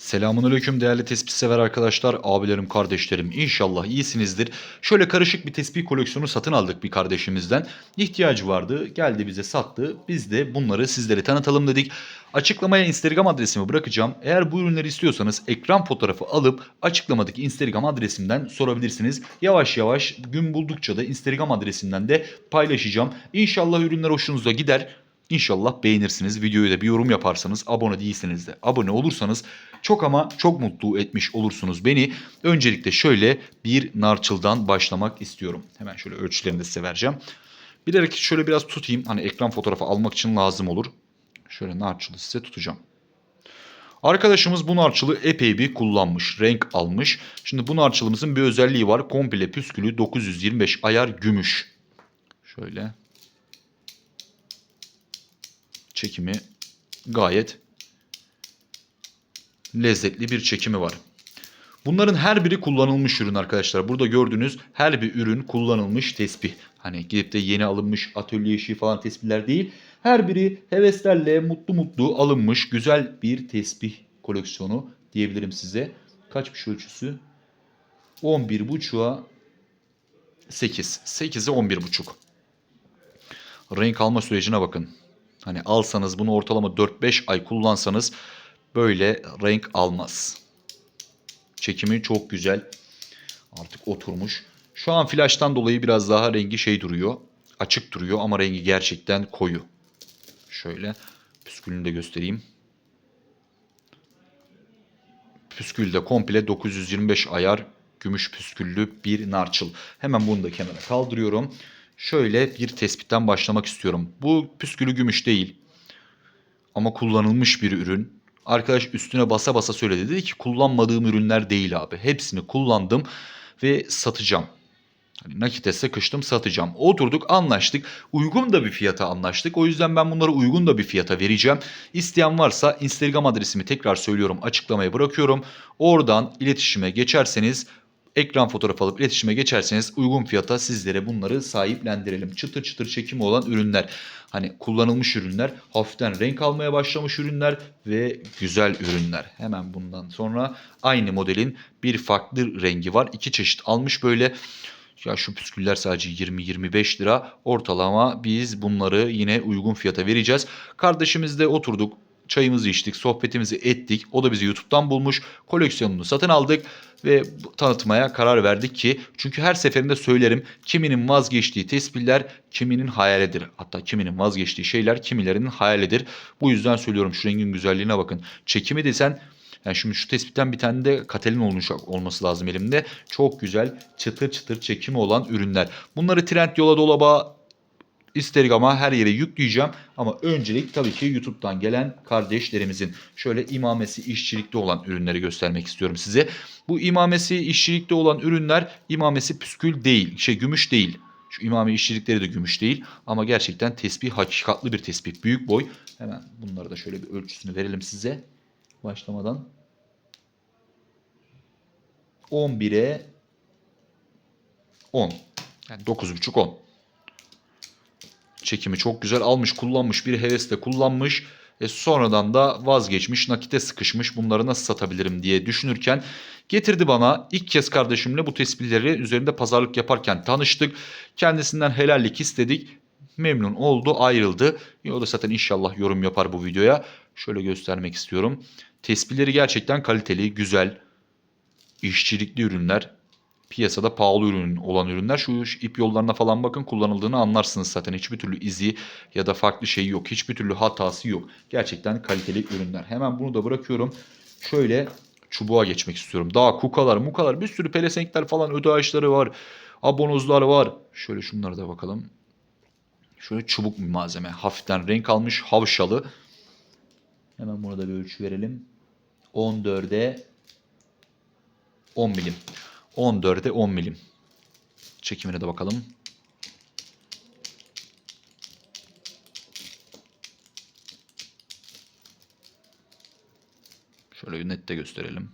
Selamünaleyküm değerli tespih sever arkadaşlar, abilerim, kardeşlerim. İnşallah iyisinizdir. Şöyle karışık bir tespih koleksiyonu satın aldık bir kardeşimizden. İhtiyacı vardı, geldi bize sattı. Biz de bunları sizlere tanıtalım dedik. Açıklamaya Instagram adresimi bırakacağım. Eğer bu ürünleri istiyorsanız ekran fotoğrafı alıp açıklamadaki Instagram adresimden sorabilirsiniz. Yavaş yavaş gün buldukça da Instagram adresimden de paylaşacağım. İnşallah ürünler hoşunuza gider. İnşallah beğenirsiniz. Videoya da bir yorum yaparsanız, abone değilseniz de abone olursanız çok ama çok mutlu etmiş olursunuz beni. Öncelikle şöyle bir narçıldan başlamak istiyorum. Hemen şöyle ölçülerini de size vereceğim. Bilerek şöyle biraz tutayım. Hani ekran fotoğrafı almak için lazım olur. Şöyle narçılı size tutacağım. Arkadaşımız bu narçılı epey bir kullanmış, renk almış. Şimdi bu narçılımızın bir özelliği var. Komple püskülü 925 ayar gümüş. Şöyle çekimi gayet lezzetli bir çekimi var. Bunların her biri kullanılmış ürün arkadaşlar. Burada gördüğünüz her bir ürün kullanılmış tespih. Hani gidip de yeni alınmış atölye işi falan tespihler değil. Her biri heveslerle mutlu mutlu alınmış güzel bir tespih koleksiyonu diyebilirim size. Kaçmış ölçüsü? 11.5'a 8. 8'e 11.5. Renk alma sürecine bakın. Hani alsanız bunu ortalama 4-5 ay kullansanız böyle renk almaz. Çekimi çok güzel. Artık oturmuş. Şu an flash'tan dolayı biraz daha rengi şey duruyor. Açık duruyor ama rengi gerçekten koyu. Şöyle püskülünü de göstereyim. Püskül de komple 925 ayar gümüş püsküllü bir narçıl. Hemen bunu da kenara kaldırıyorum. Şöyle bir tespitten başlamak istiyorum. Bu püskülü gümüş değil. Ama kullanılmış bir ürün. Arkadaş üstüne basa basa söyledi. Dedi ki kullanmadığım ürünler değil abi. Hepsini kullandım ve satacağım. Hani nakite sıkıştım satacağım. Oturduk anlaştık. Uygun da bir fiyata anlaştık. O yüzden ben bunları uygun da bir fiyata vereceğim. İsteyen varsa Instagram adresimi tekrar söylüyorum açıklamaya bırakıyorum. Oradan iletişime geçerseniz ekran fotoğrafı alıp iletişime geçerseniz uygun fiyata sizlere bunları sahiplendirelim. Çıtır çıtır çekimi olan ürünler. Hani kullanılmış ürünler, hafiften renk almaya başlamış ürünler ve güzel ürünler. Hemen bundan sonra aynı modelin bir farklı rengi var. İki çeşit almış böyle. Ya şu püsküller sadece 20-25 lira. Ortalama biz bunları yine uygun fiyata vereceğiz. Kardeşimizle oturduk. Çayımızı içtik, sohbetimizi ettik. O da bizi YouTube'dan bulmuş. Koleksiyonunu satın aldık ve tanıtmaya karar verdik ki çünkü her seferinde söylerim kiminin vazgeçtiği tespihler kiminin hayalidir. Hatta kiminin vazgeçtiği şeyler kimilerinin hayalidir. Bu yüzden söylüyorum şu rengin güzelliğine bakın. Çekimi desen yani şimdi şu tespitten bir tane de Katelin olmuş olması lazım elimde. Çok güzel çıtır çıtır çekimi olan ürünler. Bunları trend yola dolaba Instagram'a her yere yükleyeceğim. Ama öncelik tabii ki YouTube'dan gelen kardeşlerimizin şöyle imamesi işçilikte olan ürünleri göstermek istiyorum size. Bu imamesi işçilikte olan ürünler imamesi püskül değil, şey gümüş değil. Şu imame işçilikleri de gümüş değil ama gerçekten tesbih hakikatlı bir tesbih. Büyük boy. Hemen bunları da şöyle bir ölçüsünü verelim size. Başlamadan. 11'e 10. Yani 9.5 10. Çekimi çok güzel almış kullanmış bir hevesle kullanmış. E sonradan da vazgeçmiş nakite sıkışmış bunları nasıl satabilirim diye düşünürken getirdi bana ilk kez kardeşimle bu tespihleri üzerinde pazarlık yaparken tanıştık. Kendisinden helallik istedik. Memnun oldu ayrıldı. E, o da zaten inşallah yorum yapar bu videoya. Şöyle göstermek istiyorum. Tespihleri gerçekten kaliteli, güzel, işçilikli ürünler piyasada pahalı ürün olan ürünler. Şu ip yollarına falan bakın kullanıldığını anlarsınız zaten. Hiçbir türlü izi ya da farklı şey yok. Hiçbir türlü hatası yok. Gerçekten kaliteli ürünler. Hemen bunu da bırakıyorum. Şöyle çubuğa geçmek istiyorum. Daha kukalar, mukalar bir sürü pelesenkler falan öde ağaçları var. Abonozlar var. Şöyle şunlara da bakalım. Şöyle çubuk bir malzeme. Hafiften renk almış havşalı. Hemen buna da bir ölçü verelim. 14'e 10 milim. 14'e 10 milim. Çekimine de bakalım. Şöyle nette gösterelim.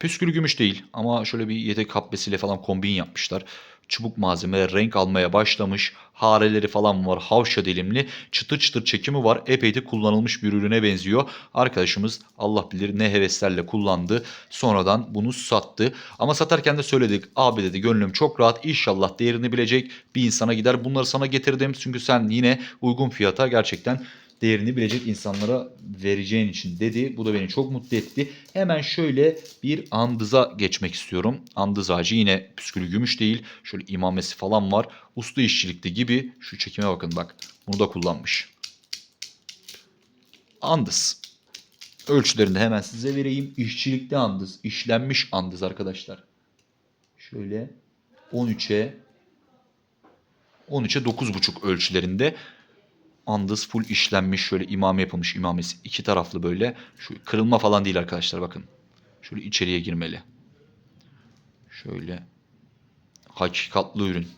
Püskülü gümüş değil ama şöyle bir yedek habbesiyle falan kombin yapmışlar. Çubuk malzeme renk almaya başlamış. Hareleri falan var. Havşa dilimli. Çıtır çıtır çekimi var. Epey de kullanılmış bir ürüne benziyor. Arkadaşımız Allah bilir ne heveslerle kullandı. Sonradan bunu sattı. Ama satarken de söyledik. Abi dedi gönlüm çok rahat. İnşallah değerini bilecek bir insana gider. Bunları sana getirdim. Çünkü sen yine uygun fiyata gerçekten değerini bilecek insanlara vereceğin için dedi. Bu da beni çok mutlu etti. Hemen şöyle bir andıza geçmek istiyorum. Andız ağacı yine püskülü gümüş değil. Şöyle imamesi falan var. Usta işçilikte gibi. Şu çekime bakın bak. Bunu da kullanmış. Andız. Ölçülerini hemen size vereyim. İşçilikte andız. işlenmiş andız arkadaşlar. Şöyle 13'e 13'e 9.5 ölçülerinde andız full işlenmiş şöyle imame yapılmış imamesi iki taraflı böyle. Şu kırılma falan değil arkadaşlar bakın. Şöyle içeriye girmeli. Şöyle hakikatlı ürün.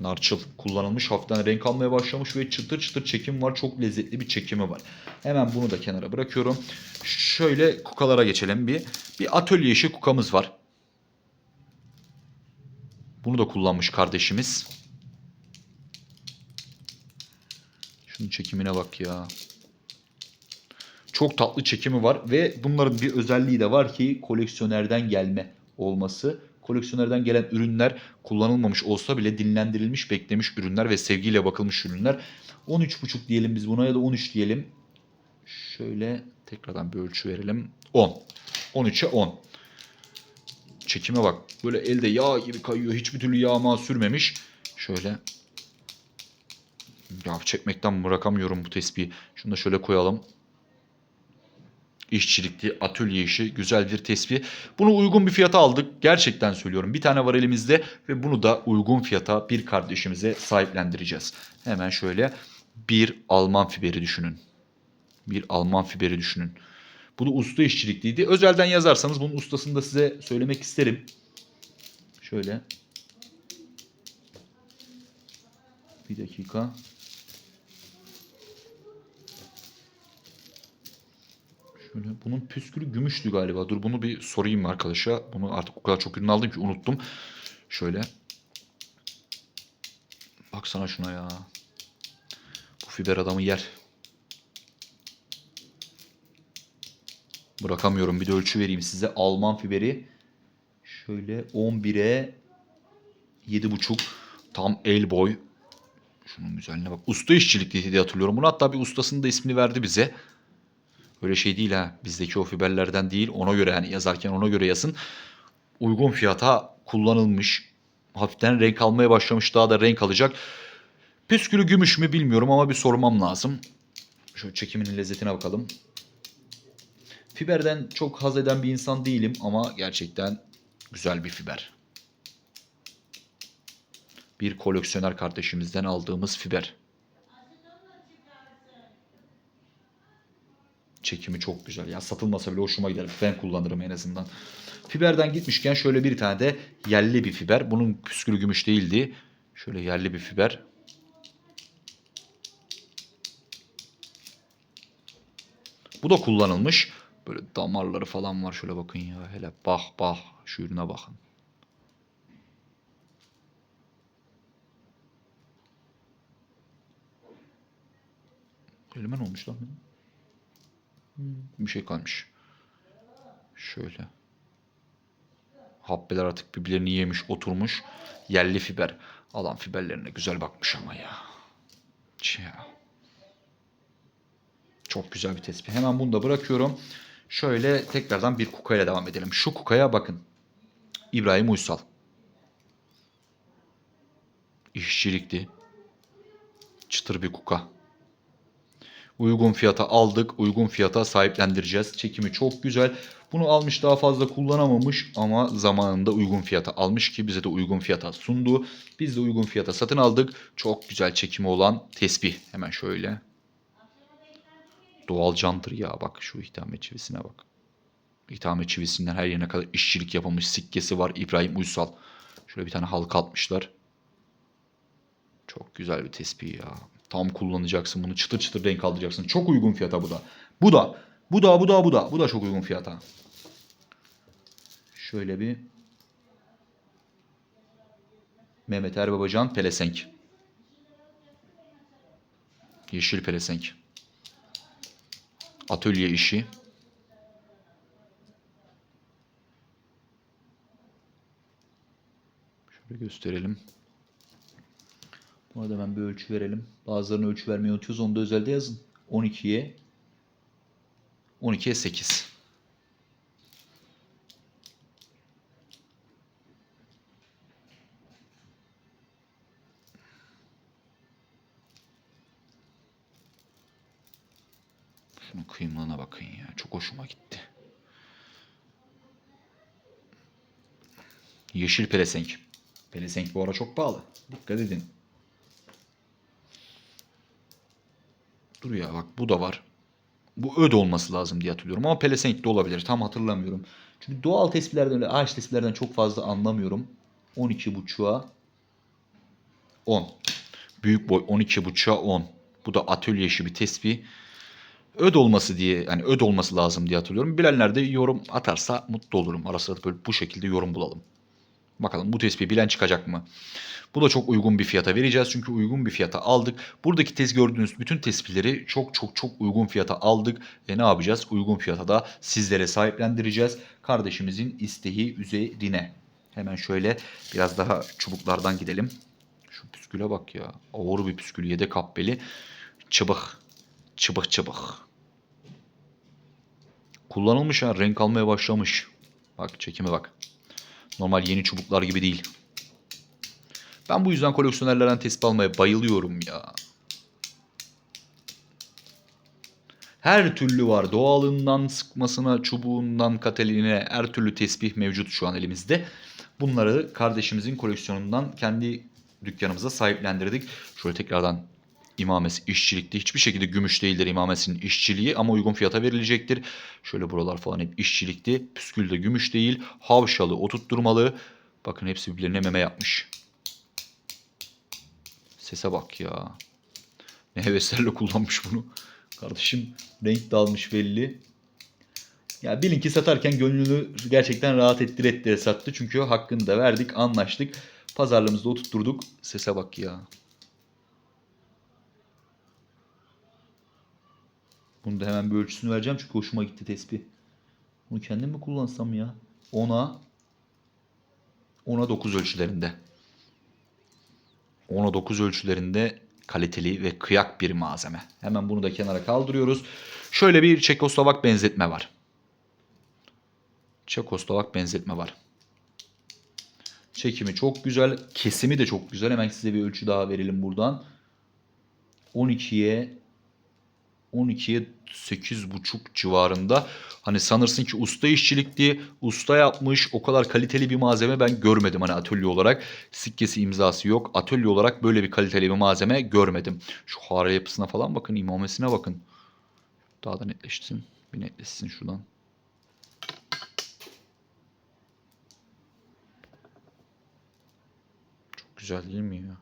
Narçıl kullanılmış hafiften renk almaya başlamış ve çıtır çıtır çekim var. Çok lezzetli bir çekimi var. Hemen bunu da kenara bırakıyorum. Şöyle kukalara geçelim bir. Bir atölye işi kukamız var. Bunu da kullanmış kardeşimiz Şunun çekimine bak ya. Çok tatlı çekimi var ve bunların bir özelliği de var ki koleksiyonerden gelme olması. Koleksiyonerden gelen ürünler kullanılmamış olsa bile dinlendirilmiş, beklemiş ürünler ve sevgiyle bakılmış ürünler. 13,5 diyelim biz buna ya da 13 diyelim. Şöyle tekrardan bir ölçü verelim. 10. 13'e 10. Çekime bak. Böyle elde yağ gibi kayıyor. Hiçbir türlü yağma sürmemiş. Şöyle ya çekmekten bırakamıyorum bu tespihi. Şunu da şöyle koyalım. İşçilikli, atölye işi, güzel bir tespih. Bunu uygun bir fiyata aldık. Gerçekten söylüyorum. Bir tane var elimizde ve bunu da uygun fiyata bir kardeşimize sahiplendireceğiz. Hemen şöyle bir Alman fiberi düşünün. Bir Alman fiberi düşünün. Bu da usta işçilikliydi. Özelden yazarsanız bunun ustasını da size söylemek isterim. Şöyle. Bir dakika. Şöyle bunun püskülü gümüştü galiba. Dur bunu bir sorayım arkadaşa. Bunu artık o kadar çok ürün aldım ki unuttum. Şöyle. Baksana şuna ya. Bu fiber adamı yer. Bırakamıyorum. Bir de ölçü vereyim size. Alman fiberi. Şöyle 11'e 7,5. Tam el boy. Şunun güzelliğine bak. Usta işçilikli diye hatırlıyorum. Bunu hatta bir ustasının da ismini verdi bize. Öyle şey değil ha. Bizdeki o fiberlerden değil. Ona göre yani yazarken ona göre yazın. Uygun fiyata kullanılmış. Hafiften renk almaya başlamış. Daha da renk alacak. Püskülü gümüş mü bilmiyorum ama bir sormam lazım. Şu çekiminin lezzetine bakalım. Fiberden çok haz eden bir insan değilim ama gerçekten güzel bir fiber. Bir koleksiyoner kardeşimizden aldığımız fiber. Çekimi çok güzel. Ya satılmasa bile hoşuma gider. Ben kullanırım en azından. Fiberden gitmişken şöyle bir tane de yerli bir fiber. Bunun püskülü gümüş değildi. Şöyle yerli bir fiber. Bu da kullanılmış. Böyle damarları falan var. Şöyle bakın ya. Hele bah bah. Şu ürüne bakın. Elime olmuş lan benim? Bir şey kalmış. Şöyle. Habbeler artık birbirlerini yemiş, oturmuş. Yerli fiber. Alan fiberlerine güzel bakmış ama ya. Ya. Çok güzel bir tespih. Hemen bunu da bırakıyorum. Şöyle tekrardan bir kukayla devam edelim. Şu kukaya bakın. İbrahim Uysal. İşçilikti. Çıtır bir kuka. Uygun fiyata aldık. Uygun fiyata sahiplendireceğiz. Çekimi çok güzel. Bunu almış daha fazla kullanamamış ama zamanında uygun fiyata almış ki bize de uygun fiyata sundu. Biz de uygun fiyata satın aldık. Çok güzel çekimi olan tesbih. Hemen şöyle. Doğal candır ya bak şu ihtame çivisine bak. İthame çivisinden her yerine kadar işçilik yapılmış sikkesi var. İbrahim Uysal. Şöyle bir tane halka atmışlar. Çok güzel bir tespih ya. Tam kullanacaksın bunu çıtır çıtır renk aldıracaksın. Çok uygun fiyata bu da. Bu da. Bu da bu da bu da. Bu da çok uygun fiyata. Şöyle bir Mehmet Erbabacan pelesenk. Yeşil pelesenk. Atölye işi. Şöyle gösterelim. Buna da hemen bir ölçü verelim. Bazılarına ölçü vermeyi unutuyoruz. Onu da özelde yazın. 12'ye 12'ye 8. Şunun kıymığına bakın ya. Çok hoşuma gitti. Yeşil pelesenk. Pelesenk bu ara çok pahalı. Dikkat edin. Dur ya bak bu da var. Bu öd olması lazım diye hatırlıyorum ama pelesenk de olabilir. Tam hatırlamıyorum. Çünkü doğal tespitlerden öyle ağaç tespitlerden çok fazla anlamıyorum. 12.5'a 10. Büyük boy 12.5'a 10. Bu da atölye işi bir tespih. Öd olması diye yani öd olması lazım diye hatırlıyorum. Bilenler de yorum atarsa mutlu olurum. Ara sıra böyle bu şekilde yorum bulalım. Bakalım bu tespihi bilen çıkacak mı? Bu da çok uygun bir fiyata vereceğiz. Çünkü uygun bir fiyata aldık. Buradaki tez gördüğünüz bütün tespihleri çok çok çok uygun fiyata aldık. E ne yapacağız? Uygun fiyata da sizlere sahiplendireceğiz. Kardeşimizin isteği üzerine. Hemen şöyle biraz daha çubuklardan gidelim. Şu püsküle bak ya. Ağır bir püskül. Yedek kappeli. Çıbık. Çıbık çıbık. Kullanılmış ha. Renk almaya başlamış. Bak çekime bak. Normal yeni çubuklar gibi değil. Ben bu yüzden koleksiyonerlerden tespih almaya bayılıyorum ya. Her türlü var. Doğalından sıkmasına, çubuğundan kateline her türlü tespih mevcut şu an elimizde. Bunları kardeşimizin koleksiyonundan kendi dükkanımıza sahiplendirdik. Şöyle tekrardan imamesi işçilikte hiçbir şekilde gümüş değildir imamesinin işçiliği ama uygun fiyata verilecektir. Şöyle buralar falan hep işçilikti. Püskül de gümüş değil. Havşalı, oturtturmalı. Bakın hepsi birbirlerine meme yapmış. Sese bak ya. Ne heveslerle kullanmış bunu. Kardeşim renk dalmış belli. Ya bilin ki satarken gönlünü gerçekten rahat ettire ettire sattı. Çünkü hakkını da verdik, anlaştık. Pazarlığımızda oturtturduk. Sese bak ya. Bunu da hemen bir ölçüsünü vereceğim çünkü hoşuma gitti tespih. Bunu kendim mi kullansam ya? 10'a 10'a 9 ölçülerinde. 10'a 9 ölçülerinde kaliteli ve kıyak bir malzeme. Hemen bunu da kenara kaldırıyoruz. Şöyle bir Çekoslovak benzetme var. Çekoslovak benzetme var. Çekimi çok güzel. Kesimi de çok güzel. Hemen size bir ölçü daha verelim buradan. 12'ye 12'ye 8,5 civarında. Hani sanırsın ki usta işçilikti, usta yapmış. O kadar kaliteli bir malzeme ben görmedim hani atölye olarak. Sikkesi imzası yok. Atölye olarak böyle bir kaliteli bir malzeme görmedim. Şu hare yapısına falan bakın, imamesine bakın. Daha da netleşsin. Bir netleşsin şuradan. Çok güzel değil mi ya?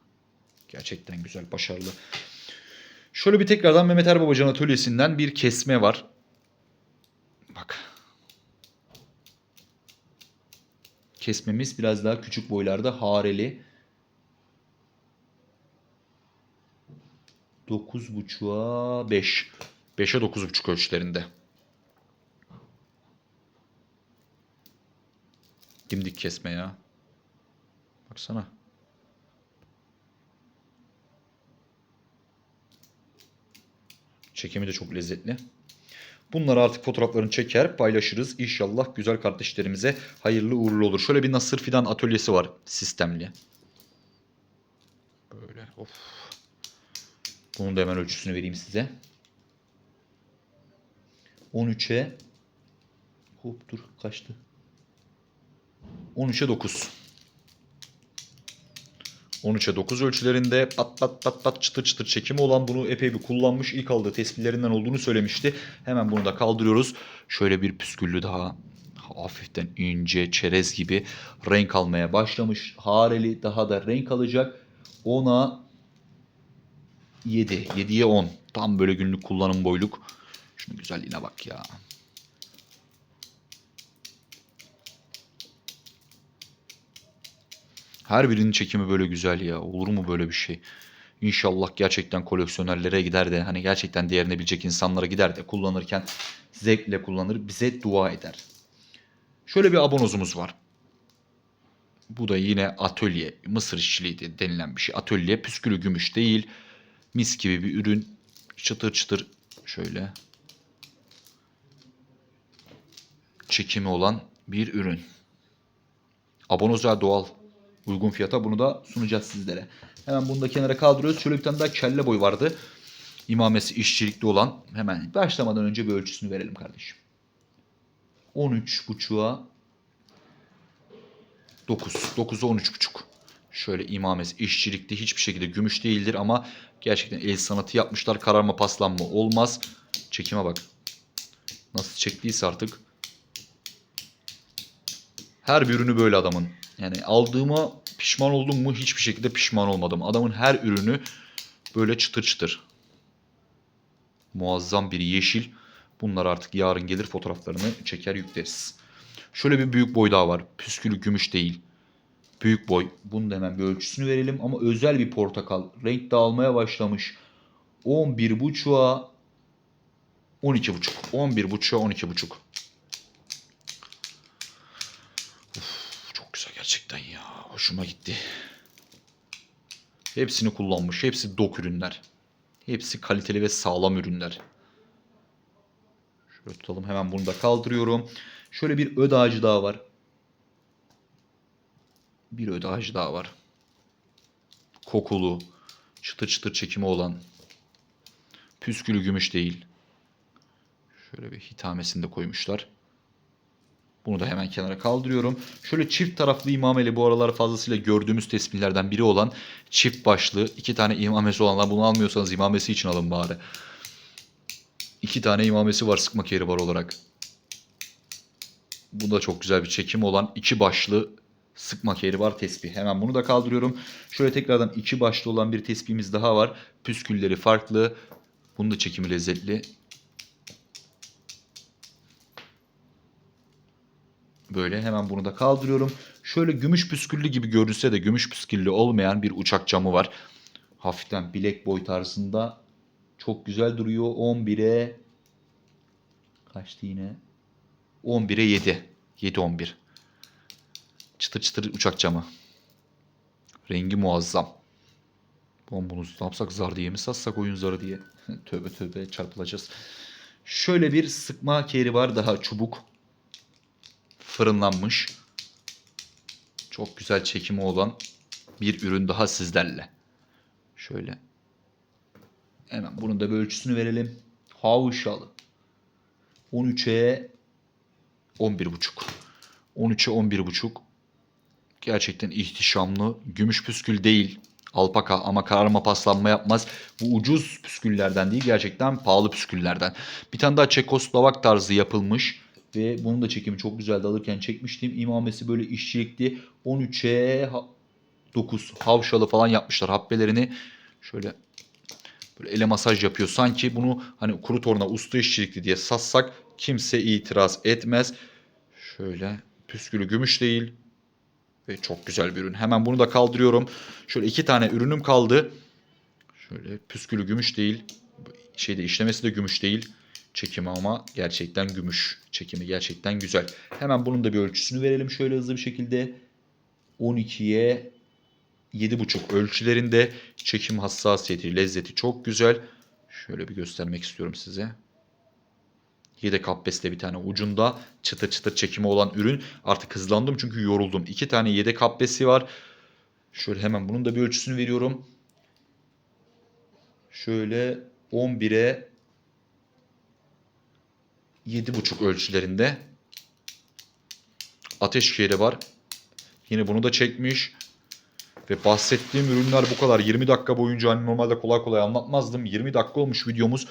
Gerçekten güzel, başarılı. Şöyle bir tekrardan Mehmet Erbabacan atölyesinden bir kesme var. Bak. Kesmemiz biraz daha küçük boylarda hareli. 9.5'a 5. 5'e 9.5 ölçülerinde. Dimdik kesme ya. Baksana. Çekimi de çok lezzetli. Bunları artık fotoğraflarını çeker paylaşırız. İnşallah güzel kardeşlerimize hayırlı uğurlu olur. Şöyle bir Nasır Fidan atölyesi var sistemli. Böyle of. Bunun da hemen ölçüsünü vereyim size. 13'e hop dur kaçtı. 13'e 9. 13'e 9 ölçülerinde pat pat pat pat çıtır çıtır çekimi olan bunu epey bir kullanmış. İlk aldığı tespitlerinden olduğunu söylemişti. Hemen bunu da kaldırıyoruz. Şöyle bir püsküllü daha hafiften ince çerez gibi renk almaya başlamış. Hareli daha da renk alacak. 10'a 7. 7'ye 10. Tam böyle günlük kullanım boyluk. Şunun güzelliğine bak ya. Her birinin çekimi böyle güzel ya. Olur mu böyle bir şey? İnşallah gerçekten koleksiyonerlere gider de hani gerçekten değerini bilecek insanlara gider de kullanırken zevkle kullanır bize dua eder. Şöyle bir abonozumuz var. Bu da yine atölye, mısır işçiliği de denilen bir şey. Atölye püskülü gümüş değil. Mis gibi bir ürün. Çıtır çıtır şöyle çekimi olan bir ürün. Abonozel doğal. Uygun fiyata bunu da sunacağız sizlere. Hemen bunu da kenara kaldırıyoruz. Şöyle bir tane daha kelle boy vardı. İmamesi işçilikli olan. Hemen başlamadan önce bir ölçüsünü verelim kardeşim. 13.5'a 9. 9'a 13.5. Şöyle imamesi işçilikli hiçbir şekilde gümüş değildir ama gerçekten el sanatı yapmışlar. Kararma paslanma olmaz. Çekime bak. Nasıl çektiyse artık. Her bir ürünü böyle adamın. Yani aldığıma pişman oldum mu hiçbir şekilde pişman olmadım. Adamın her ürünü böyle çıtır çıtır. Muazzam bir yeşil. Bunlar artık yarın gelir fotoğraflarını çeker yükleriz. Şöyle bir büyük boy daha var. Püskülü gümüş değil. Büyük boy. Bunun da hemen bir ölçüsünü verelim. Ama özel bir portakal. Renk dağılmaya başlamış. 11.5'a 12.5. 11.5'a 12.5. Çok güzel gerçekten ya. Hoşuma gitti. Hepsini kullanmış. Hepsi dok ürünler. Hepsi kaliteli ve sağlam ürünler. Şöyle tutalım. Hemen bunu da kaldırıyorum. Şöyle bir öd ağacı daha var. Bir öd ağacı daha var. Kokulu. Çıtır çıtır çekimi olan. Püskülü gümüş değil. Şöyle bir hitamesini de koymuşlar. Bunu da hemen kenara kaldırıyorum. Şöyle çift taraflı imameli bu aralar fazlasıyla gördüğümüz tespihlerden biri olan çift başlı iki tane imamesi olanlar bunu almıyorsanız imamesi için alın bari. İki tane imamesi var sıkma keri var olarak. Bu da çok güzel bir çekim olan iki başlı sıkma keri var tespih. Hemen bunu da kaldırıyorum. Şöyle tekrardan iki başlı olan bir tespihimiz daha var. Püskülleri farklı. Bunun da çekimi lezzetli. Böyle hemen bunu da kaldırıyorum. Şöyle gümüş püsküllü gibi görünse de gümüş püsküllü olmayan bir uçak camı var. Hafiften bilek boy tarzında. Çok güzel duruyor. 11'e kaçtı yine? 11'e 7. 7 11. Çıtır çıtır uçak camı. Rengi muazzam. Oğlum ne yapsak zar diye mi satsak oyun zarı diye. tövbe tövbe çarpılacağız. Şöyle bir sıkma keri var daha çubuk fırınlanmış. Çok güzel çekimi olan bir ürün daha sizlerle. Şöyle. Hemen bunun da bir ölçüsünü verelim. Havşalı. 13'e 11,5. 13'e 11,5. Gerçekten ihtişamlı. Gümüş püskül değil. Alpaka ama kararma paslanma yapmaz. Bu ucuz püsküllerden değil gerçekten pahalı püsküllerden. Bir tane daha Çekoslovak tarzı yapılmış. Ve bunun da çekimi çok güzeldi alırken çekmiştim. İmamesi böyle işçilikli 13'e 9 havşalı falan yapmışlar habbelerini. Şöyle böyle ele masaj yapıyor. Sanki bunu hani kuru torna usta işçilikli diye satsak kimse itiraz etmez. Şöyle püskülü gümüş değil. Ve çok güzel bir ürün. Hemen bunu da kaldırıyorum. Şöyle iki tane ürünüm kaldı. Şöyle püskülü gümüş değil. Şeyde işlemesi de gümüş değil. Çekimi ama gerçekten gümüş. Çekimi gerçekten güzel. Hemen bunun da bir ölçüsünü verelim şöyle hızlı bir şekilde. 12'ye 7,5 ölçülerinde çekim hassasiyeti, lezzeti çok güzel. Şöyle bir göstermek istiyorum size. Yedek habbesle bir tane ucunda çıtır çıtır çekimi olan ürün. Artık hızlandım çünkü yoruldum. İki tane yedek habbesi var. Şöyle hemen bunun da bir ölçüsünü veriyorum. Şöyle 11'e 7,5 ölçülerinde. Ateş keri var. Yine bunu da çekmiş. Ve bahsettiğim ürünler bu kadar. 20 dakika boyunca hani normalde kolay kolay anlatmazdım. 20 dakika olmuş videomuz.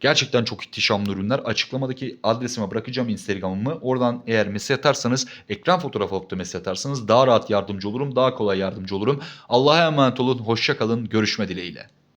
Gerçekten çok ihtişamlı ürünler. Açıklamadaki adresime bırakacağım Instagram'ımı. Oradan eğer mesaj atarsanız, ekran fotoğrafı alıp da mesaj atarsanız daha rahat yardımcı olurum. Daha kolay yardımcı olurum. Allah'a emanet olun. Hoşça kalın. Görüşme dileğiyle.